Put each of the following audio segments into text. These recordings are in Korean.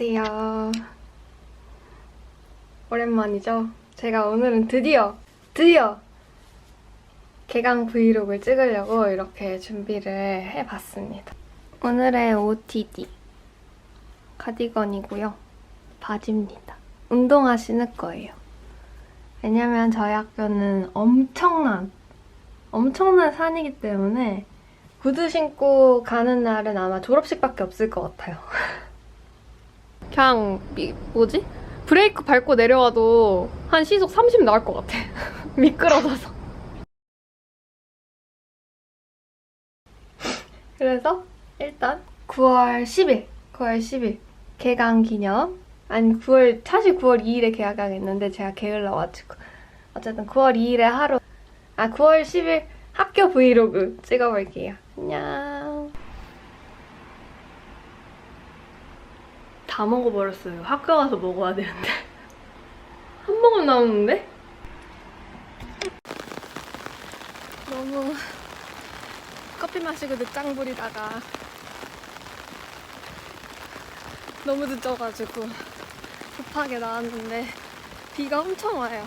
안녕하세요. 오랜만이죠? 제가 오늘은 드디어, 드디어 개강 브이로그를 찍으려고 이렇게 준비를 해봤습니다. 오늘의 OTD 카디건이고요. 바지입니다. 운동화 신을 거예요. 왜냐면 저희 학교는 엄청난, 엄청난 산이기 때문에 구두 신고 가는 날은 아마 졸업식밖에 없을 것 같아요. 그냥 미, 뭐지? 브레이크 밟고 내려와도 한 시속 30 나올 것 같아. 미끄러져서. 그래서 일단 9월 10일, 9월 10일 개강 기념. 아니 9월 사실 9월 2일에 개강했는데 제가 게을러가지고 어쨌든 9월 2일에 하루 아 9월 10일 학교 브이로그 찍어볼게요. 안녕. 다 먹어버렸어요. 학교 가서 먹어야 되는데. 한 모금 남았는데? 너무 커피 마시고 늦장 부리다가 너무 늦어가지고 급하게 나왔는데 비가 엄청 와요.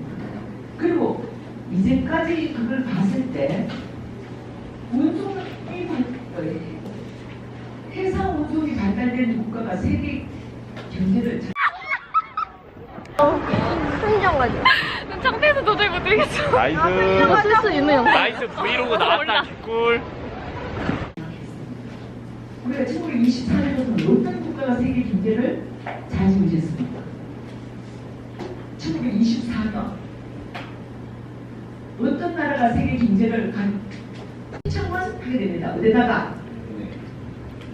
이제까지 그걸 봤을 때 원숭이 해상 원숭이 발달된 국가가 세계 경제를 창피해서 도저히 못 들겠어. 나이스 쓸수 있는 영상. 나이스 브이로그 나왔다 개꿀 우리가 1924년부터 어떤 국가가 세계 경제를 좌지우지했습니까? 1924년 어떤 나라가 세계 경제를 간 시청만 하게 됩니다. 어디다가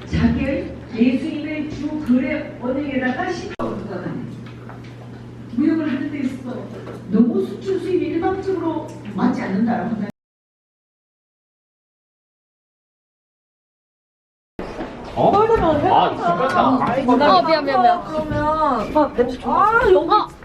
자기의 예수인의 주 거래 원액에다가 시청을 들어가네. 무역을 하는 데 있어서 너무 수출 수입이 일방적으로 맞지 않는다라고 한다. 어? 아 잠깐만 어 미안 미안 미안. 그러면 아 냄새 좋아. 아 여기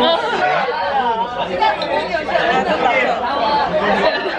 Thank you.